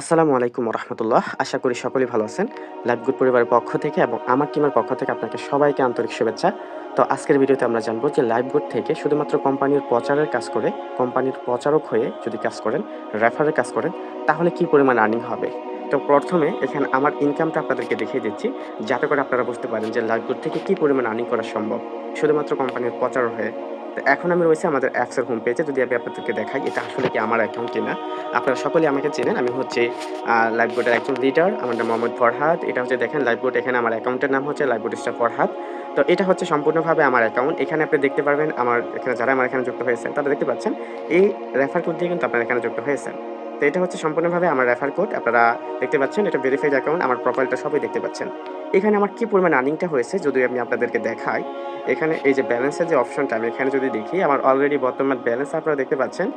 আসসালামু আলাইকুম রহমতুল্লাহ আশা করি সকলেই ভালো আছেন। লাইভ গুড পরিবারের পক্ষ থেকে এবং আমার টিমের পক্ষ থেকে আপনাকে সবাইকে আন্তরিক শুভেচ্ছা। তো আজকের ভিডিওতে আমরা জানব যে লাইভ গুড থেকে শুধুমাত্র কোম্পানির প্রচারের কাজ করে কোম্পানির প্রচারক হয়ে যদি কাজ করেন, রেফারের কাজ করেন, তাহলে কি পরিমাণ আর্নিং হবে? তো প্রথমে এখানে আমার ইনকামটা আপনাদেরকে দেখিয়ে দিচ্ছি। যাতে করে আপনারা বুঝতে পারেন যে লাইভ গুড থেকে কি পরিমাণ আর্নিং করা সম্ভব। শুধুমাত্র কোম্পানির প্রচারক হয়ে তো এখন আমি রয়েছে আমাদের অ্যাপসের হোম পেজে যদি আমি আপনাদেরকে দেখাই, এটা আসলে কি আমার অ্যাকাউন্ট কিনা? আপনারা সকলেই আমাকে চেনেন। আমি হচ্ছে লাইভ বোর্ডের একজন লিডার আমার নাম মোহাম্মদ ফরহাদ। এটা হচ্ছে দেখেন লাইভ বোর্ড এখানে আমার অ্যাকাউন্টের নাম হচ্ছে লাইভ বোর্ড স্টার ফরহাদ। তো এটা হচ্ছে সম্পূর্ণভাবে আমার অ্যাকাউন্ট এখানে আপনি দেখতে পারবেন, আমার এখানে যারা আমার এখানে যুক্ত হয়েছেন, তারা দেখতে পাচ্ছেন, এই রেফার কোড দিয়ে কিন্তু আপনারা এখানে যুক্ত হয়েছেন। তো এটা হচ্ছে সম্পূর্ণভাবে আমার রেফার কোড আপনারা দেখতে পাচ্ছেন, এটা ভেরিফাইড অ্যাকাউন্ট আমার প্রোফাইলটা সবই দেখতে পাচ্ছেন। এখানে আমার কী পরিমাণ আর্নিংটা হয়েছে যদি আমি আপনাদেরকে দেখাই। এখানে এই যে ব্যালেন্সের যে অপশনটা আমি এখানে যদি দেখি, আমার অলরেডি বর্তমান ব্যালেন্স আপনারা দেখতে পাচ্ছেন।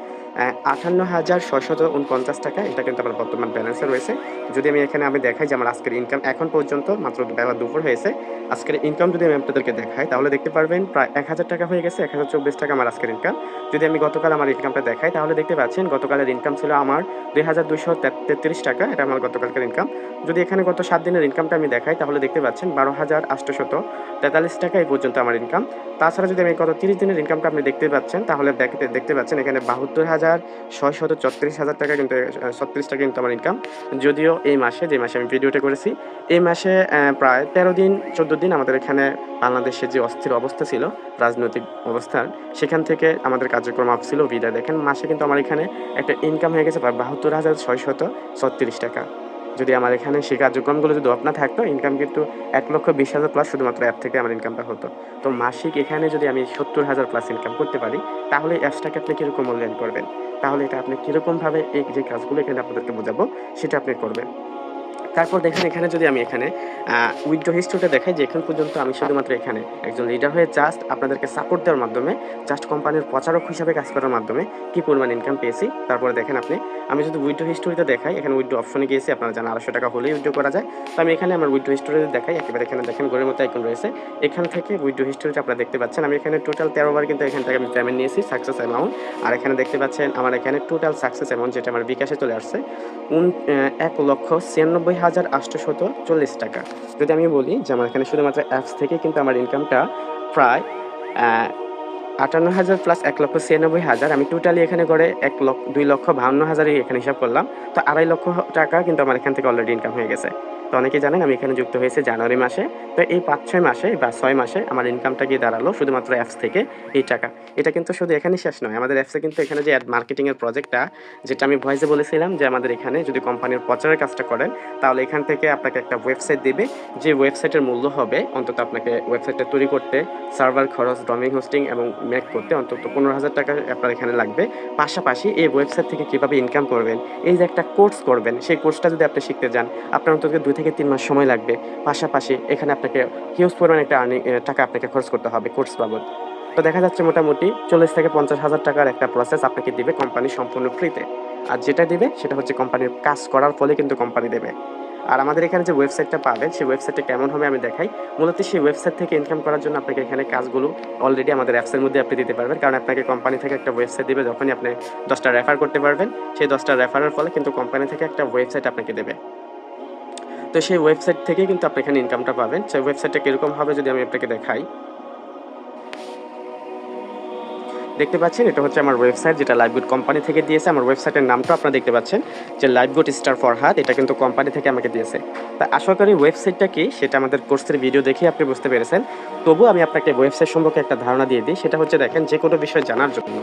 আটান্ন হাজার ছশত উনপঞ্চাশ টাকা। এটা কিন্তু আমার বর্তমান ব্যালেন্সে রয়েছে। যদি আমি এখানে আমি দেখাই যে আমার আজকের ইনকাম এখন পর্যন্ত মাত্র বেলা দুপুর হয়েছে। আজকের ইনকাম যদি আমি আপনাদেরকে দেখাই, তাহলে দেখতে পারবেন প্রায় এক হাজার টাকা হয়ে গেছে, এক হাজার চব্বিশ টাকা আমার আজকের ইনকাম যদি আমি গতকাল আমার ইনকামটা দেখাই, তাহলে দেখতে পাচ্ছেন গতকালের ইনকাম ছিল আমার দুই হাজার দুশো তেত্রিশ টাকা। এটা আমার গতকালকার ইনকাম যদি এখানে গত সাত দিনের ইনকামটা আমি দেখাই, তাহলে দেখতে পাচ্ছেন বারো হাজার আটশোশত তেতাল্লিশ টাকা এই পর্যন্ত আমার ইনকাম তাছাড়া যদি আমি গত তিরিশ দিনের ইনকামটা আপনি দেখতে পাচ্ছেন, তাহলে দেখতে দেখতে পাচ্ছেন এখানে বাহাত্তর হাজার ছয়শত ছত্রিশ হাজার টাকা কিন্তু ছত্রিশ টাকা কিন্তু আমার ইনকাম যদিও এই মাসে, যে মাসে আমি ভিডিওটা করেছি, এই মাসে প্রায় তেরো দিন, চোদ্দ দিন আমাদের এখানে বাংলাদেশে যে অস্থির অবস্থা ছিল, রাজনৈতিক অবস্থার, সেখান থেকে আমাদের কার্যক্রম আপ ছিল, বিদায়। দেখেন মাসে কিন্তু আমার এখানে একটা ইনকাম হয়ে গেছে প্রায় বাহাত্তর হাজার ছয়শত ছত্রিশ টাকা। যদি আমার এখানে সেই কার্যক্রমগুলো যদি আপনার না থাকতো ইনকাম কিন্তু এক লক্ষ বিশ হাজার প্লাস শুধুমাত্র অ্যাপ থেকে আমার ইনকামটা হতো। তো মাসিক এখানে যদি আমি সত্তর হাজার প্লাস ইনকাম করতে পারি, তাহলে অ্যাপসটাকে আপনি কীরকম মূল্যায়ন করবেন? তাহলে এটা আপনি কীরকমভাবে এই যে কাজগুলো এখানে আপনাদেরকে বোঝাবো, সেটা আপনি করবেন। তারপর দেখেন এখানে যদি আমি এখানে উইথড্র হিস্ট্রিটা দেখাই যে এখন পর্যন্ত আমি শুধুমাত্র এখানে একজন লিডার হয়ে জাস্ট আপনাদেরকে সাপোর্ট দেওয়ার মাধ্যমে জাস্ট কোম্পানির প্রচারক হিসাবে কাজ করার মাধ্যমে কী পরিমাণ ইনকাম পেয়েছি। তারপরে দেখেন আপনি, আমি যদি উইথড্র হিস্টোরিতে দেখাই, এখানে উইথড্র অপশনে গিয়েছি, আপনারা জানেন আড়াইশো টাকা হলেই উইথড্র করা যায়। তো আমি এখানে আমার উইথড্র হিস্টোরিতে দেখাই, একেবারে এখানে দেখেন ঘরের মতো আইকন রয়েছে। এখান থেকে উইথড্র হিস্টোরিটা আপনারা দেখতে পাচ্ছেন। আমি এখানে টোটাল তেরো বার কিন্তু এখান থেকে আমি পেমেন্ট নিয়েছি সাকসেস অ্যামাউন্ট আর এখানে দেখতে পাচ্ছেন, আমার এখানে টোটাল সাকসেস অ্যামাউন্ট যেটা আমার বিকাশে চলে আসছে এক লক্ষ ছিয়ানব্বই হাজার আটশোশত চল্লিশ টাকা। যদি আমি বলি যে আমার এখানে শুধুমাত্র অ্যাপস থেকে কিন্তু আমার ইনকামটা প্রায় আটান্ন হাজার প্লাস এক লক্ষ ছিয়ানব্বই হাজার। আমি টোটালি এখানে করে এক লক্ষ, দুই লক্ষ বাহান্ন হাজারই এখানে হিসাব করলাম। তো আড়াই লক্ষ টাকা কিন্তু আমার এখান থেকে অলরেডি ইনকাম হয়ে গেছে। তো অনেকেই জানেন আমি এখানে যুক্ত হয়েছে জানুয়ারি মাসে। তো এই পাঁচ, ছয় মাসে বা ছয় মাসে আমার ইনকামটা গিয়ে দাঁড়াল শুধুমাত্র অ্যাপস থেকে এই টাকা। এটা কিন্তু শুধু এখানে শেষ নয়, আমাদের অ্যাপসে কিন্তু এখানে যে মার্কেটিংয়ের প্রজেক্টটা যেটা আমি ভয়েসে বলেছিলাম যে আমাদের এখানে যদি কোম্পানির প্রচারের কাজটা করেন, তাহলে এখান থেকে আপনাকে একটা ওয়েবসাইট দেবে। যে ওয়েবসাইটের মূল্য হবে অন্তত আপনাকে ওয়েবসাইটটা তৈরি করতে সার্ভার খরচ ডমিং হোস্টিং এবং মেক করতে অন্তত পনেরো হাজার টাকা আপনার এখানে লাগবে। পাশাপাশি এই ওয়েবসাইট থেকে কীভাবে ইনকাম করবেন, এই যে একটা কোর্স করবেন, সেই কোর্সটা যদি আপনি শিখতে যান, আপনার অন্তত দুই থেকে তিন মাস সময় লাগবে। পাশাপাশি এখানে আপনাকে হিউজ পরিমাণ একটা আর্নিং টাকা আপনাকে খরচ করতে হবে কোর্স বাবদ। তো দেখা যাচ্ছে মোটামুটি চল্লিশ থেকে পঞ্চাশ হাজার টাকার একটা প্রসেস আপনাকে দিবে কোম্পানি সম্পূর্ণ ফ্রিতে আর যেটা দিবে সেটা হচ্ছে কোম্পানির কাজ করার ফলে কিন্তু কোম্পানি দেবে। আর আমাদের এখানে যে ওয়েবসাইটটা পাবেন, সেই ওয়েবসাইটটা কেমন হবে আমি দেখাই। মূলত সেই ওয়েবসাইট থেকে ইনকাম করার জন্য আপনাকে এখানে কাজগুলো অলরেডি আমাদের অ্যাপসের মধ্যে আপনি দিতে পারবেন। কারণ আপনাকে কোম্পানি থেকে একটা ওয়েবসাইট দেবে যখনই আপনি দশটা রেফার করতে পারবেন। সেই দশটা রেফারের ফলে কিন্তু কোম্পানি থেকে একটা ওয়েবসাইট আপনাকে দেবে। তো সেই ওয়েবসাইট থেকে কিন্তু আপনি এখানে ইনকামটা পাবেন। সেই ওয়েবসাইটটা কীরকম হবে যদি আমি আপনাকে দেখাই। দেখতে পাচ্ছেন, এটা হচ্ছে আমার ওয়েবসাইট যেটা লাইভগুড কোম্পানি থেকে দিয়েছে। আমার ওয়েবসাইটের নামটা আপনারা দেখতে পাচ্ছেন, যে লাইভগুড স্টার ফর হাত এটা কিন্তু কোম্পানি থেকে আমাকে দিয়েছে। তা আশা করি ওয়েবসাইটটা কি, সেটা আমাদের কোর্সের ভিডিও দেখে আপনি বুঝতে পেরেছেন। তবু আমি আপনাকে ওয়েবসাইট সম্পর্কে একটা ধারণা দিয়ে দিই, সেটা হচ্ছে দেখেন, যে কোনো বিষয় জানার জন্য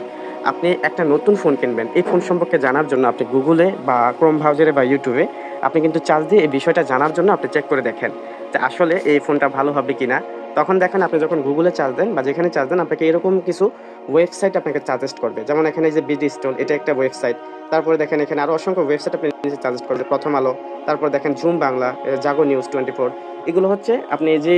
আপনি একটা নতুন ফোন কিনবেন। এই ফোন সম্পর্কে জানার জন্য আপনি গুগলে বা ক্রোম ব্রাউজারে বা ইউটিউবে আপনি কিন্তু চার্জ দিয়ে এই বিষয়টা জানার জন্য আপনি চেক করে দেখেন যে আসলে এই ফোনটা ভালো হবে কি না তখন দেখেন আপনি যখন গুগলে চার্জ দেন বা যেখানে চার্জ দেন, আপনাকে এরকম কিছু ওয়েবসাইট আপনাকে সাজেস্ট করবে। যেমন এখানে যে বিডি স্টল এটা একটা ওয়েবসাইট তারপরে দেখেন এখানে আরও অসংখ্য ওয়েবসাইট আপনি সাজেস্ট করবে প্রথম আলো। তারপর দেখেন zoom Bangla Jago news twenty four. এগুলো হচ্ছে আপনি যে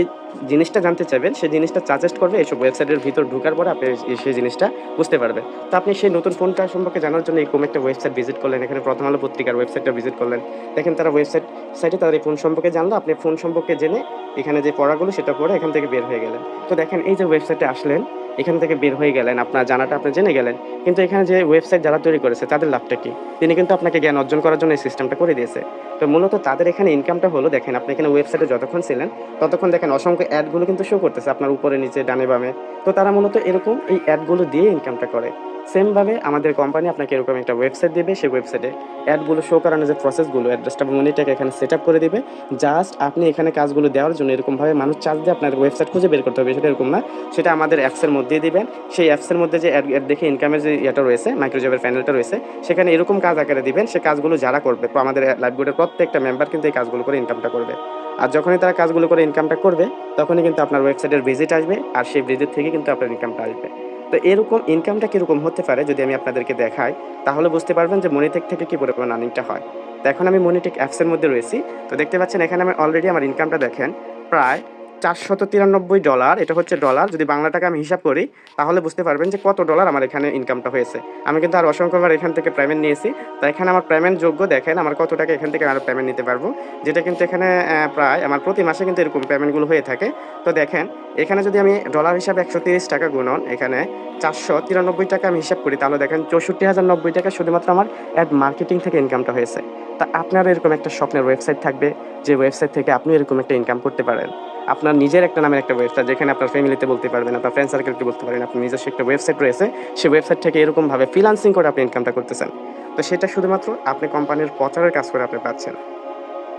জিনিসটা জানতে চাইবেন, সেই জিনিসটা সাজেস্ট করবে, এইসব ওয়েবসাইটের ভিতর ঢোকার পরে আপনি সেই জিনিসটা বুঝতে পারবেন। তো আপনি সেই নতুন ফোনটা সম্পর্কে জানার জন্য এরকম একটা ওয়েবসাইট ভিজিট করলেন, এখানে প্রথম আলো পত্রিকার ওয়েবসাইটটা ভিজিট করলেন। দেখেন তারা ওয়েবসাইট সাইটে তাদের ফোন সম্পর্কে জানলো, আপনি ফোন সম্পর্কে জেনে এখানে যে পড়াগুলো সেটা পড়ে এখান থেকে বের হয়ে গেলেন। তো দেখেন এই যে ওয়েবসাইটে আসলেন এখান থেকে বের হয়ে গেলেন, আপনার জানাটা আপনি জেনে গেলেন। কিন্তু এখানে যে ওয়েবসাইট যারা তৈরি করেছে, তাদের লাভটা কি? তিনি কিন্তু আপনাকে জ্ঞান অর্জন করার জন্য এই সিস্টেমটা করে দিয়েছে। তো মূলত তাদের এখানে ইনকামটা হলো, দেখেন আপনি এখানে ওয়েবসাইটে যতক্ষণ ছিলেন, ততক্ষণ দেখেন অসংখ্য অ্যাডগুলো কিন্তু শো করতেছে আপনার উপরে, নিচে, ডানে, বামে। তো তারা মূলত এরকম এই অ্যাডগুলো দিয়ে ইনকামটা করে। সেমভাবে আমাদের কোম্পানি আপনাকে এরকম একটা ওয়েবসাইট দেবে, সেই ওয়েবসাইটে অ্যাডগুলো শো করানোর যে প্রসেসগুলো অ্যাড্রেসটা মনিটাকে এখানে সেট আপ করে দেবে। জাস্ট আপনি এখানে কাজগুলো দেওয়ার জন্য এরকমভাবে মানুষ চার্জ দিয়ে আপনার ওয়েবসাইট খুঁজে বের করতে হবে, সেটা এরকম না। সেটা আমাদের অ্যাপসের মধ্যে দিবেন। সেই অ্যাপসের মধ্যে যে অ্যাড দেখে ইনকামের যে ইয়েটা রয়েছে মাইক্রোজবের প্যানেলটা রয়েছে, সেখানে এরকম কাজ আকারে দিবেন, সে কাজগুলো যারা করবে। আমাদের লাইভবোর্ডের প্রত্যেকটা মেম্বার কিন্তু এই কাজগুলো করে ইনকামটা করবে। আর যখনই তারা কাজগুলো করে ইনকামটা করবে, তখনই কিন্তু আপনার ওয়েবসাইটের ভিজিট আসবে, আর সেই ভিজিট থেকে কিন্তু আপনার ইনকামটা আসবে। তো এরকম ইনকামটা কীরকম হতে পারে, যদি আমি আপনাদেরকে দেখাই, তাহলে বুঝতে পারবেন যে মনিটেক থেকে কী পরিমাণ আর্নিংটা হয়। তো এখন আমি মনিটেক অ্যাপসের মধ্যে রয়েছি। তো দেখতে পাচ্ছেন, এখানে আমি অলরেডি আমার ইনকামটা দেখেন, প্রায় চারশত তিরানব্বই ডলার, এটা হচ্ছে ডলার, যদি বাংলা টাকা আমি হিসাব করি, তাহলে বুঝতে পারবেন যে কত ডলার আমার এখানে ইনকামটা হয়েছে। আমি কিন্তু আর অসংখ্যবার এখান থেকে পেমেন্ট নিয়েছি, তো এখানে আমার পেমেন্ট যোগ্য দেখেন, আমার কত টাকা এখান থেকে আর পেমেন্ট নিতে পারব। যেটা কিন্তু এখানে প্রায় আমার প্রতি মাসে কিন্তু এরকম পেমেন্টগুলো হয়ে থাকে। তো দেখেন, এখানে যদি আমি ডলার হিসাবে একশো তিরিশ টাকা গুণন, এখানে চারশো তিরানব্বই টাকা আমি হিসাব করি, তাহলে দেখেন চৌষট্টি হাজার নব্বই টাকা শুধুমাত্র আমার অ্যাড মার্কেটিং থেকে ইনকামটা হয়েছে। তা আপনারও এরকম একটা স্বপ্নের ওয়েবসাইট থাকবে, যে ওয়েবসাইট থেকে আপনি এরকম একটা ইনকাম করতে পারেন। আপনার নিজের একটা নামের একটা ওয়েবসাইট যেখানে আপনার ফ্যামিলিতে বলতে পারবেন, আপনার ফ্রেন্ড সার্কেলকে বলতে পারেন আপনার নিজস্ব একটা ওয়েবসাইট রয়েছে সেই ওয়েবসাইট থেকে এরকমভাবে ফ্রিলান্সিং করে আপনি ইনকামটা করতেছেন। তো সেটা শুধুমাত্র আপনি কোম্পানির প্রচারের কাজ করে আপনি পাচ্ছেন।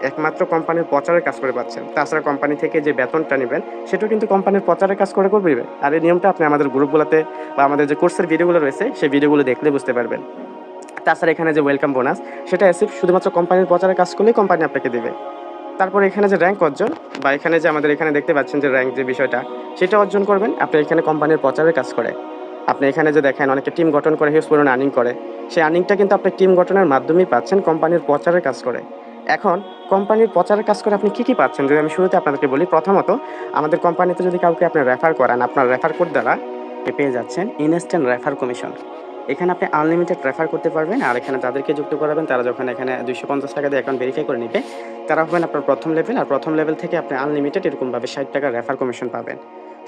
একমাত্র কোম্পানির প্রচারের কাজ করে পাচ্ছেন। তাছাড়া কোম্পানি থেকে যে বেতনটা নেবেন, সেটাও কিন্তু কোম্পানির প্রচারের কাজ করে করবে। আর এই নিয়মটা আপনি আমাদের গ্রুপগুলোতে বা আমাদের যে কোর্সের ভিডিওগুলো রয়েছে, সেই ভিডিওগুলো দেখলে বুঝতে পারবেন। তাছাড়া এখানে যে ওয়েলকাম বোনাস সেটা এসে শুধুমাত্র কোম্পানির প্রচারের কাজ করলেই কোম্পানি আপনাকে দেবে। তারপর এখানে যে র্যাঙ্ক অর্জন, বা এখানে যে আমাদের এখানে দেখতে পাচ্ছেন যে র্যাঙ্ক যে বিষয়টা, সেটা অর্জন করবেন। আপনি এখানে কোম্পানির প্রচারের কাজ করে। আপনি এখানে যে দেখেন, অনেকে টিম গঠন করে হিউজ পরিমাণে আর্নিং করে। সেই আর্নিংটা কিন্তু আপনি টিম গঠনের মাধ্যমেই পাচ্ছেন কোম্পানির প্রচারের কাজ করে। এখন কোম্পানির প্রচারের কাজ করে আপনি কী কী পাচ্ছেন? যদি আমি শুরুতে আপনাদেরকে বলি, প্রথমত, আমাদের কোম্পানিতে যদি কাউকে আপনি রেফার করান, আপনার রেফার কোড দ্বারা পেয়ে যাচ্ছেন ইনস্ট্যান্ট রেফার কমিশন এখানে আপনি আনলিমিটেড রেফার করতে পারবেন আর এখানে যাদেরকে যুক্ত করাবেন। তারা যখন এখানে দুইশো পঞ্চাশ টাকা দিয়ে অ্যাকাউন্ট ভেরিফাই করে নেবে, তারা হবেন আপনার প্রথম লেভেল আর প্রথম লেভেল থেকে আপনি আনলিমিটেড এরকমভাবে ষাট টাকা রেফার কমিশন পাবেন।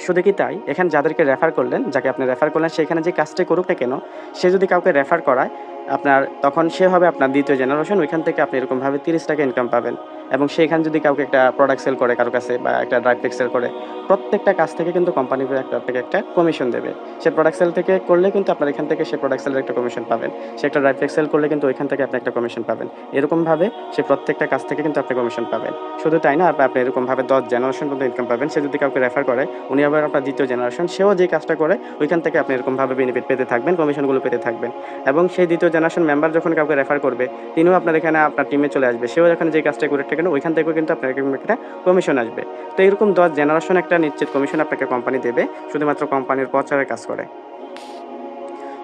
শুধু কি তাই? এখানে যাদেরকে রেফার করলেন, যাকে আপনি রেফার করলেন সেখানে যে কাজটা করুক না কেন, সে যদি কাউকে রেফার করায়, আপনার, তখন সে হবে আপনার দ্বিতীয় জেনারেশন ওইখান থেকে আপনি এরকমভাবে তিরিশ টাকা ইনকাম পাবেন। এবং সেখানে যদি কাউকে একটা প্রোডাক্ট সেল করে কারও কাছে বা একটা ড্রাইভ সেল করে, প্রত্যেকটা কাজ থেকে কিন্তু কোম্পানি একটা আপনাকে একটা কমিশন দেবে। সে প্রোডাক্ট সেল থেকে করলে কিন্তু আপনার এখান থেকে সে প্রোডাক্ট সেলের একটা কমিশন পাবেন। সে একটা ড্রাইভ সেল করলে কিন্তু ওইখান থেকে আপনি একটা কমিশন পাবেন। এরকমভাবে সে প্রত্যেকটা কাজ থেকে কিন্তু আপনি কমিশন পাবেন। শুধু তাই না আপনি আপনি এরকমভাবে দশ জেনারেশন পর্যন্ত ইনকাম পাবেন। সে যদি কাউকে রেফার করে, উনি আবার আপনার দ্বিতীয় জেনারেশন সেও যে কাজটা করে, ওইখান থেকে আপনি এরকমভাবে বেনিফিট পেতে থাকবেন কমিশনগুলো পেতে থাকবেন। এবং সেই দ্বিতীয় জেনারেশন মেম্বার যখন কাউকে রেফার করবে, তিনিও আপনার এখানে আপনার টিমে চলে আসবে। সেও এখানে যে কাজটা করে থাকেন ওইখান থেকেও কিন্তু আপনার একটা কমিশন আসবে। তো এরকম দশ জেনারেশন একটা নিশ্চিত কমিশন আপনাকে কোম্পানি দেবে, শুধুমাত্র কোম্পানির প্রচারের কাজ করে।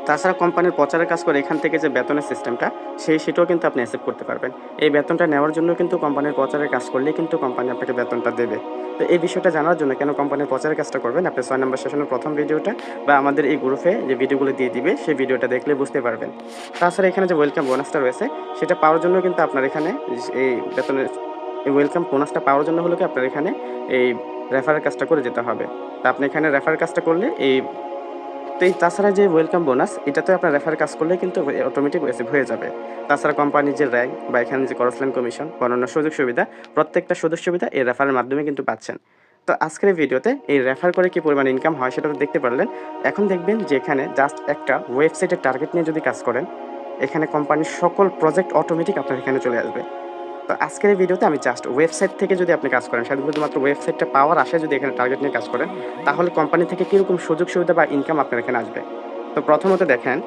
তাছাড়া কোম্পানির প্রচারের কাজ করে এখান থেকে যে বেতনের সিস্টেমটা সেই সেটাও কিন্তু আপনি অ্যাসেপ্ট করতে পারবেন। এই বেতনটা নেওয়ার জন্য কিন্তু কোম্পানির প্রচারের কাজ করলে কিন্তু কোম্পানি আপনাকে বেতনটা দেবে। তো এই বিষয়টা জানার জন্য কেন কোম্পানির প্রচারের কাজটা করবেন? আপনি ছয় নম্বর সেশনের প্রথম ভিডিওটা বা আমাদের এই গ্রুপে যে ভিডিওগুলো দিয়ে দিবে, সেই ভিডিওটা দেখলে বুঝতে পারবেন। তাছাড়া এখানে যে ওয়েলকাম বোনাসটা রয়েছে, সেটা পাওয়ার জন্য কিন্তু আপনার এখানে এই বেতনের এই ওয়েলকাম বোনাসটা পাওয়ার জন্য হলো কি আপনার এখানে এই রেফারের কাজটা করে যেতে হবে। তা আপনি এখানে রেফারের কাজটা করলে এই, তো এই তাছাড়া যে ওয়েলকাম বোনাস এটাতে আপনার রেফার কাজ করলে কিন্তু অটোমেটিক রিসিভ হয়ে যাবে। তাছাড়া কোম্পানির যে র্যাঙ্ক বা এখানে যে করসলেন কমিশন বা অন্যান্য সুযোগ সুবিধা, প্রত্যেকটা সুযোগ সুবিধা এই রেফারের মাধ্যমে কিন্তু পাচ্ছেন। তো আজকের ভিডিওতে এই রেফার করে কি পরিমাণ ইনকাম হয় সেটা তো দেখতে পারলেন। এখন দেখবেন যে এখানে জাস্ট একটা ওয়েবসাইটের টার্গেট নিয়ে যদি কাজ করেন, এখানে কোম্পানির সকল প্রজেক্ট অটোমেটিক আপনার এখানে চলে আসবে। তো আজকের এই ভিডিওতে আমি জাস্ট ওয়েবসাইট থেকে যদি আপনি কাজ করেন সেটা শুধুমাত্র ওয়েবসাইটটা পাওয়ার আসে যদি এখানে টার্গেট নিয়ে কাজ করেন, তাহলে কোম্পানি থেকে কীরকম সুযোগ সুবিধা বা ইনকাম আপনার এখানে আসবে? তো প্রথমত দেখেন,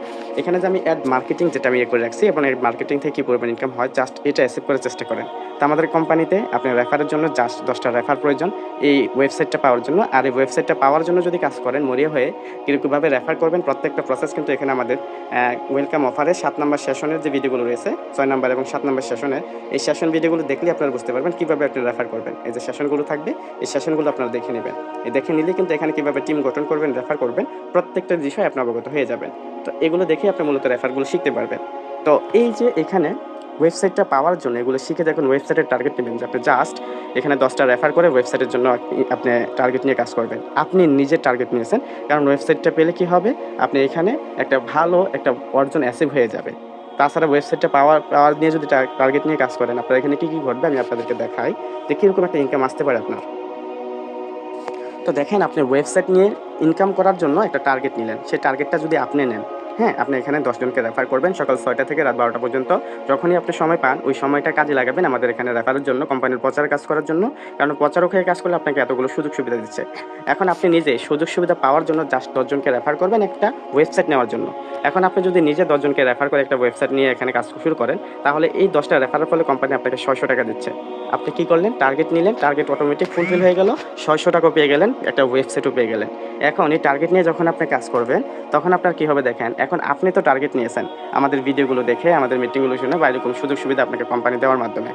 এখানে যে আমি অ্যাড মার্কেটিং যেটা আমি ইয়ে করে রাখছি এবং এই মার্কেটিং থেকে কী পরিমাণ ইনকাম হয় জাস্ট এটা অ্যাসেপ্ট করার চেষ্টা করেন। তো আমাদের কোম্পানিতে আপনি রেফারের জন্য জাস্ট দশটা রেফার প্রয়োজন। এই ওয়েবসাইটটা পাওয়ার জন্য। আর এই ওয়েবসাইটটা পাওয়ার জন্য যদি কাজ করেন, মরিয়া হয়ে কীরকমভাবে রেফার করবেন, প্রত্যেকটা প্রসেস কিন্তু এখানে আমাদের ওয়েলকাম অফারে সাত নম্বর সেশনের যে ভিডিওগুলো রয়েছে, ছয় নম্বর এবং সাত নম্বর সেশনে এই সেশন ভিডিওগুলো দেখলে আপনারা বুঝতে পারবেন কীভাবে আপনি রেফার করবেন। এই যে সেশনগুলো থাকবে, এই সেশনগুলো আপনারা দেখে নেবেন। এই দেখে নিলে কিন্তু এখানে কীভাবে টিম গঠন করবেন রেফার করবেন, প্রত্যেকটা বিষয়ে আপনি অবগত হয়ে যাবেন তো এগুলো দেখে আপনি মূলত রেফারগুলো শিখতে পারবেন। তো এই যে এখানে ওয়েবসাইটটা পাওয়ার জন্য এগুলো শিখে দেখুন ওয়েবসাইটের টার্গেট নেবেন যে আপনি জাস্ট এখানে দশটা রেফার করে ওয়েবসাইটের জন্য আপনি- টার্গেট নিয়ে কাজ করবেন। আপনি নিজের টার্গেট নিয়েছেন, কারণ ওয়েবসাইটটা পেলে কি হবে? আপনি এখানে একটা ভালো একটা অর্জন অ্যাসিভ হয়ে যাবে। তাছাড়া ওয়েবসাইটটা পাওয়ার পাওয়ার নিয়ে যদি টার্গেট নিয়ে কাজ করেন, আপনার এখানে কী কী ঘটবে আমি আপনাদেরকে দেখাই। যে কীরকম একটা ইনকাম আসতে পারে আপনার। তো দেখেন আপনি ওয়েবসাইট নিয়ে ইনকাম করার জন্য একটা টার্গেট নিলেন। সেই টার্গেটটা যদি আপনি নেন হ্যাঁ আপনি এখানে দশজনকে রেফার করবেন সকাল ছয়টা থেকে রাত বারোটা পর্যন্ত। যখনই আপনি সময় পান, ওই সময়টা কাজে লাগাবেন আমাদের এখানে রেফারের জন্য কোম্পানির প্রচার কাজ করার জন্য। কারণ প্রচারক হয়ে কাজ করলে আপনাকে এতগুলো সুযোগ সুবিধা দিচ্ছে। এখন আপনি নিজে সুযোগ সুবিধা পাওয়ার জন্য জাস্ট দশজনকে রেফার করবেন একটা ওয়েবসাইট নেওয়ার জন্য। এখন আপনি যদি নিজে দশজনকে রেফার করে একটা ওয়েবসাইট নিয়ে এখানে কাজ শুরু করেন, তাহলে এই দশটা রেফারের ফলে কোম্পানি আপনাকে ছয়শো টাকা দিচ্ছে। আপনি কি করলেন? টার্গেট নিলেন টার্গেট অটোমেটিক ফুলফিল হয়ে গেল, ছয়শো টাকা পেয়ে গেলেন, একটা ওয়েবসাইটও পেয়ে গেলেন। এখন এই টার্গেট নিয়ে যখন আপনি কাজ করবেন, তখন আপনার কি হবে দেখেন এখন আপনি তো টার্গেট নিয়েছেন আমাদের ভিডিওগুলো দেখে, আমাদের মিটিংগুলো শুনে বা এরকম সুযোগ সুবিধা আপনাকে কোম্পানি দেওয়ার মাধ্যমে।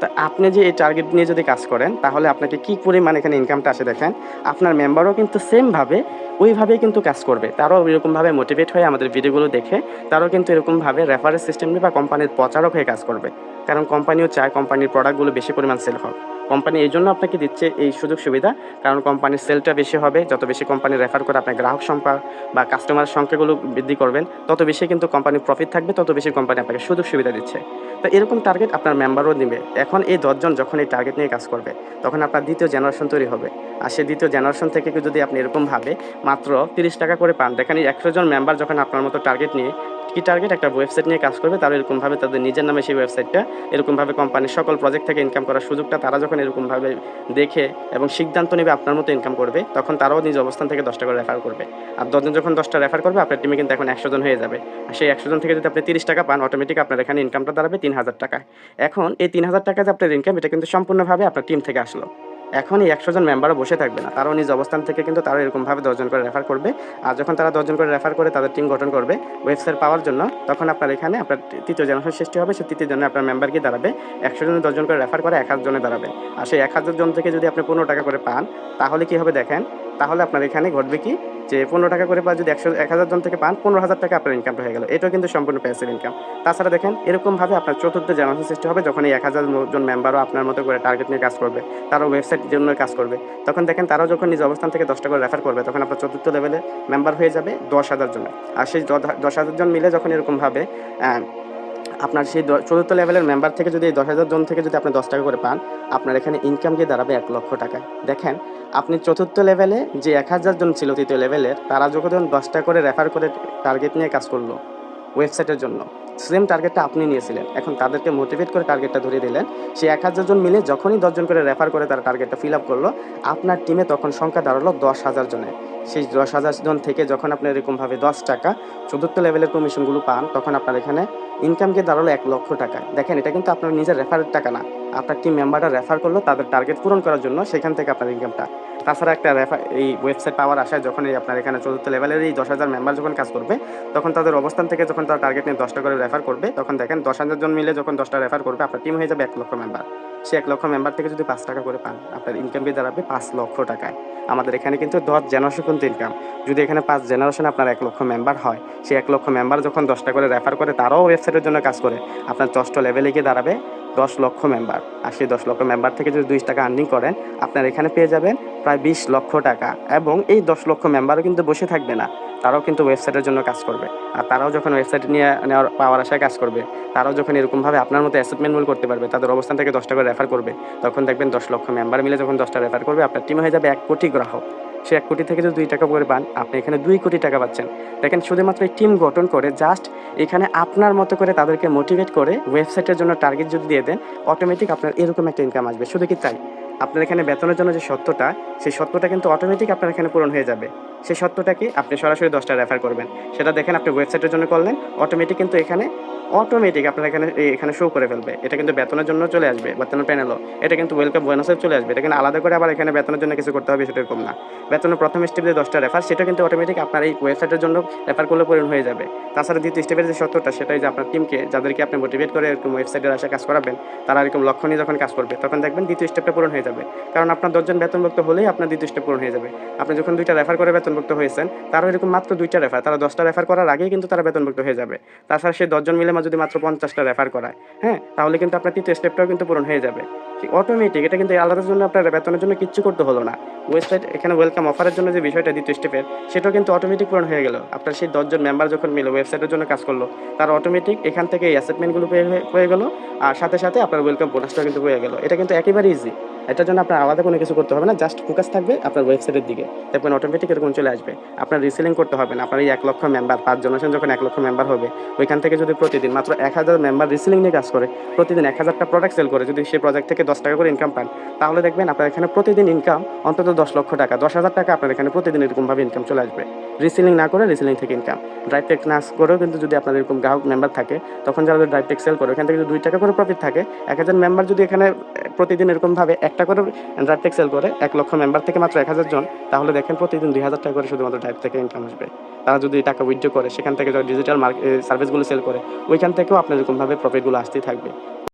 তা আপনি যে এই টার্গেট নিয়ে যদি কাজ করেন, তাহলে আপনাকে কি পরিমাণ এখানে ইনকামটা আসে দেখেন? আপনার মেম্বারও কিন্তু সেমভাবে ওইভাবেই কিন্তু কাজ করবে। তারাও এরকমভাবে মোটিভেট হয়ে আমাদের ভিডিওগুলো দেখে, তারাও কিন্তু এরকমভাবে রেফারেন্স সিস্টেম বা কোম্পানির প্রচারক হয়ে কাজ করবে। কারণ কোম্পানিও চায় কোম্পানির প্রোডাক্টগুলো বেশি পরিমাণ সেল হোক। কোম্পানি এই জন্য আপনাকে দিচ্ছে এই সুযোগ সুবিধা। কারণ কোম্পানির সেলটা বেশি হবে, যত বেশি কোম্পানি রেফার করে আপনার গ্রাহক সংখ্যা বা কাস্টমার সংখ্যাগুলো বৃদ্ধি করবেন, তত বেশি কিন্তু কোম্পানির প্রফিট থাকবে, তত বেশি কোম্পানি আপনাকে সুযোগ সুবিধা দিচ্ছে। তো এরকম টার্গেট আপনার মেম্বারও নেবে এখন এই দশজন যখন এই টার্গেট নিয়ে কাজ করবে, তখন আপনার দ্বিতীয় জেনারেশন তৈরি হবে। আর সেই দ্বিতীয় জেনারেশন থেকে যদি আপনি এরকমভাবে মাত্র তিরিশ টাকা করে পান, দেখেন একশো জন মেম্বার যখন আপনার মতো টার্গেট নিয়ে কি টার্গেট একটা ওয়েবসাইট নিয়ে কাজ করবে, তারা এরকমভাবে তাদের নিজের নামে সেই ওয়েবসাইটটা এরকমভাবে কোম্পানির সকল প্রজেক্ট থেকে ইনকাম করার সুযোগটা তারা যখন এরকমভাবে দেখে এবং সিদ্ধান্ত নেবে আপনার মতো ইনকাম করবে, তখন তারাও নিজ অবস্থান থেকে দশটা করে রেফার করবে। আর দশজন যখন দশটা রেফার করবে, আপনার টিমে কিন্তু এখন একশো জন হয়ে যাবে। আর সেই একশো জন থেকে যদি আপনি তিরিশ টাকা পান অটোমেটিক আপনার এখানে ইনকামটা দাঁড়াবে তিন হাজার টাকা এখন এই তিন হাজার টাকা যে আপনার ইনকাম এটা কিন্তু সম্পূর্ণভাবে আপনার টিম থেকে আসলো। এখন এই একশো জন মেম্বারও বসে থাকবে না। তারাও নিজ অবস্থান থেকে কিন্তু তারা এরকমভাবে দশজন করে রেফার করবে। আর যখন তারা দশজন করে রেফার করে তাদের টিম গঠন করবে ওয়েবসাইট পাওয়ার জন্য, তখন আপনার এখানে আপনার তৃতীয় জেনারেশন সৃষ্টি হবে। সে তৃতীয় জন্য আপনার মেম্বার গিয়ে দাঁড়াবে। একশো জন দশজন করে রেফার করে এক হাজার জনে দাঁড়াবে। আর সেই এক হাজার জন থেকে যদি আপনি পনেরো টাকা করে পান, তাহলে কি হবে দেখেন? তাহলে আপনার এখানে ঘটবে কি? যে পনেরো টাকা করে বা যদি একশো, এক হাজার জন থেকে পান, পনেরো হাজার টাকা আপনার ইনকামটা হয়ে গেল। এটাও কিন্তু সম্পূর্ণ প্যাসিভ ইনকাম তাছাড়া দেখেন, এরকমভাবে আপনার চতুর্থ জেনারেশন সৃষ্টি হবে যখন এই এক হাজার জন মেম্বারও আপনার মতো করে টার্গেট নিয়ে কাজ করবে। তারাও ওয়েবসাইট জন্য কাজ করবে। তখন দেখেন, তারাও যখন নিজ অবস্থান থেকে দশটা করে রেফার করবে, তখন আপনার চতুর্থ লেভেলে মেম্বার হয়ে যাবে দশ হাজার জন আর সেই দশ হাজার জন মিলে যখন এরকমভাবে আপনার সেই চতুর্থ লেভেলের মেম্বার থেকে যদি এই দশ হাজার জন থেকে যদি আপনি দশ টাকা করে পান, আপনার এখানে ইনকাম গিয়ে দাঁড়াবে এক লক্ষ টাকা দেখেন, আপনি চতুর্থ লেভেলে যে এক হাজার জন ছিল তৃতীয় লেভেলের তারা যখন দশটা করে রেফার করে টার্গেট নিয়ে কাজ করল ওয়েবসাইটের জন্য সেম টার্গেটটা আপনি নিয়েছিলেন। এখন তাদেরকে মোটিভেট করে টার্গেটটা ধরে দিলেন। সেই এক হাজার জন মিলে যখনই দশজন করে রেফার করে তারা টার্গেটটা ফিল আপ করল, আপনার টিমে তখন সংখ্যা দাঁড়াল দশ হাজার জনের। সেই দশ হাজার জন থেকে যখন আপনি এরকমভাবে দশ টাকা, চতুর্থ লেভেলের কমিশনগুলো পান, তখন আপনার এখানে ইনকাম গিয়ে দাঁড়াল এক লক্ষ টাকা। দেখেন, এটা কিন্তু আপনার নিজের রেফারের টাকা না। আপনার টিম মেম্বাররা রেফার করল তাদের টার্গেট পূরণ করার জন্য সেখান থেকে আপনার ইনকামটা তাছাড়া একটা রেফার এই ওয়েবসাইট পাওয়ার আশায় যখন এই আপনার এখানে চতুর্থ লেভেলের এই দশ হাজার মেম্বার যখন কাজ করবে, তখন তাদের অবস্থান থেকে যখন তারা টার্গেট নিয়ে দশটা করে রেফার করবে, তখন দেখেন দশ হাজার জন মিলে যখন দশটা রেফার করবে, আপনার টিম হয়ে যাবে এক লক্ষ মেম্বার সে এক লক্ষ মেম্বার থেকে যদি পাঁচ টাকা করে পান, আপনার ইনকাম গিয়ে দাঁড়াবে পাঁচ লক্ষ টাকায়। আমাদের এখানে কিন্তু দশ জেনারেশন কিন্তু ইনকাম যদি এখানে পাঁচ জেনারেশন আপনার এক লক্ষ মেম্বার হয় সেই এক লক্ষ মেম্বার যখন দশটা করে রেফার করে, তারাও ওয়েবসাইটের জন্য কাজ করে। আপনার দশটা লেভেলে গিয়ে দাঁড়াবে দশ লক্ষ মেম্বার আর সেই দশ লক্ষ মেম্বার থেকে যদি দুই টাকা আর্নিং করেন, আপনার এখানে পেয়ে যাবেন প্রায় বিশ লক্ষ টাকা এবং এই দশ লক্ষ মেম্বারও কিন্তু বসে থাকবে না। তারাও কিন্তু ওয়েবসাইটের জন্য কাজ করবে। আর তারাও যখন ওয়েবসাইট নিয়ে নেওয়ার পাওয়ার আশায় কাজ করবে, তারাও যখন এরকমভাবে আপনার মতো অ্যাসেটমেন্ট মূল করতে পারবে, তাদের অবস্থান থেকে দশটা করে রেফার করবে, তখন দেখবেন দশ লক্ষ মেম্বার মিলে যখন দশটা রেফার করবে, আপনার টিম হয়ে যাবে এক কোটি গ্রাহক। সে এক কোটি থেকে যদি দুই টাকা করে পান, আপনি এখানে দুই কোটি টাকা পাচ্ছেন। দেখেন শুধুমাত্র এই টিম গঠন করে জাস্ট এখানে আপনার মতো করে তাদেরকে মোটিভেট করে ওয়েবসাইটের জন্য টার্গেট যদি দিয়ে দেন অটোমেটিক আপনার এরকম একটা ইনকাম আসবে। শুধু কি তাই? আপনার এখানে বেতনের জন্য যে সত্যটা, সেই সত্যটা কিন্তু অটোমেটিক আপনার এখানে পূরণ হয়ে যাবে। সেই সত্যটাকে আপনি সরাসরি দশটা রেফার করবেন। সেটা দেখেন, আপনি ওয়েবসাইটের জন্য করলেন অটোমেটিক কিন্তু এখানে অটোমেটিক আপনার এখানে এখানে শো করে ফেলবে। এটা কিন্তু বেতনের জন্য চলে আসবে, বেতনের প্যানেলও এটা কিন্তু ওয়েলকাম বোনাসে চলে আসবে। এটা কিন্তু আলাদা করে আবার এখানে বেতনের জন্য কিছু করতে হবে, সেটা এরকম না। বেতনের প্রথম স্টেপ যে দশটা রেফার সেটা কিন্তু অটোমেটিক আপনার এই ওয়েবসাইটের জন্য রেফার করলে পূরণ হয়ে যাবে। তাছাড়া দ্বিতীয় স্টেপের যে সত্যটা সেটাই যে আপনার টিমকে যাদেরকে আপনি মোটিভেট করে এরকম ওয়েবসাইটের আশা কাজ করাবেন, তারা এরকম লক্ষ্য নিয়ে যখন কাজ করবে, তখন দেখবেন দ্বিতীয় স্টেপটা পূরণ হয়ে যাবে। কারণ আপনার দশজন বেতনভুক্ত হলেই আপনার দ্বিতীয় স্টেপ পূরণ হয়ে যাবে। আপনি যখন দুইটা রেফার করে বেতনভুক্ত হয়েছেন, তারও এরকম মাত্র দুইটা রেফার তারা দশটা রেফার করার আগেই কিন্তু তারা বেতনভুক্ত হয়ে যাবে। তাছাড়া সেই দশজন মিলে কাস্টমার যদি মাত্র পঞ্চাশটা রেফার করায় হ্যাঁ? তাহলে কিন্তু আপনার তৃতীয় স্টেপটাও কিন্তু পূরণ হয়ে যাবে। অটোমেটিক এটা কিন্তু আলাদার জন্য আপনার বেতনের জন্য কিচ্ছু করতে হলো না। ওয়েবসাইট এখানে ওয়েলকাম অফারের জন্য যে বিষয়টা দ্বিতীয় স্টেপের সেটাও কিন্তু অটোমেটিক পূরণ হয়ে গেল। আপনার সেই দশজন মেম্বার যখন মিলে ওয়েবসাইটের জন্য কাজ করল, তার অটোমেটিক এখান থেকে অ্যাসেটমেন্টগুলো হয়ে গেলো। আর সাথে সাথে আপনার ওয়েলকাম বোনাসটাও কিন্তু হয়ে গেলো। এটা কিন্তু একেবারে ইজি এটার জন্য আপনার আলাদা কোনো কিছু করতে হবে না জাস্ট ফোকাস থাকবে আপনার ওয়েবসাইটের দিকে। দেখবেন অটোমেটিক এরকম চলে আসবে। আপনার রিসেলিং করতে হবে না। আপনার এই এক লক্ষ মেম্বার পাঁচ জনেশন যখন এক লক্ষ মেম্বার হবে, ওইখান থেকে যদি প্রতিদিন মাত্র এক হাজার মেম্বার রিসেলিং নিয়ে কাজ করে। প্রতিদিন এক হাজারটা প্রোডাক্ট সেল করে। যদি সেই প্রজেক্ট থেকে দশ টাকা করে ইনকাম পান, তাহলে দেখবেন আপনার এখানে প্রতিদিন ইনকাম অন্তত দশ লক্ষ টাকা, দশ হাজার টাকা আপনার এখানে প্রতিদিন এরকমভাবে ইনকাম চলে আসবে। রিসেলিং না করে রিসেলিং থেকে ইনকাম ড্রাইভ টেক না করেও কিন্তু যদি আপনার এরকম গ্রাহক মেম্বার থাকে, তখন যারা ড্রাইভ টেক সেল করে, ওখান থেকে যদি দুই টাকা করে প্রফিট থাকে, এক হাজার মেম্বার যদি এখানে প্রতিদিন এরকমভাবে একটা করে ড্রাইভ টেক সেল করে, এক লক্ষ মেম্বার থেকে মাত্র এক হাজার জন, তাহলে দেখেন প্রতিদিন দুই হাজার টাকা করে শুধুমাত্র ড্রাইভ থেকে ইনকাম আসবে। তারা যদি টাকা উইথড্র করে, সেখান থেকে ডিজিটাল মার্কেট সার্ভিসগুলো সেল করে, ওইখান থেকেও আপনার এরকমভাবে প্রফিটগুলো আসতেই থাকবে।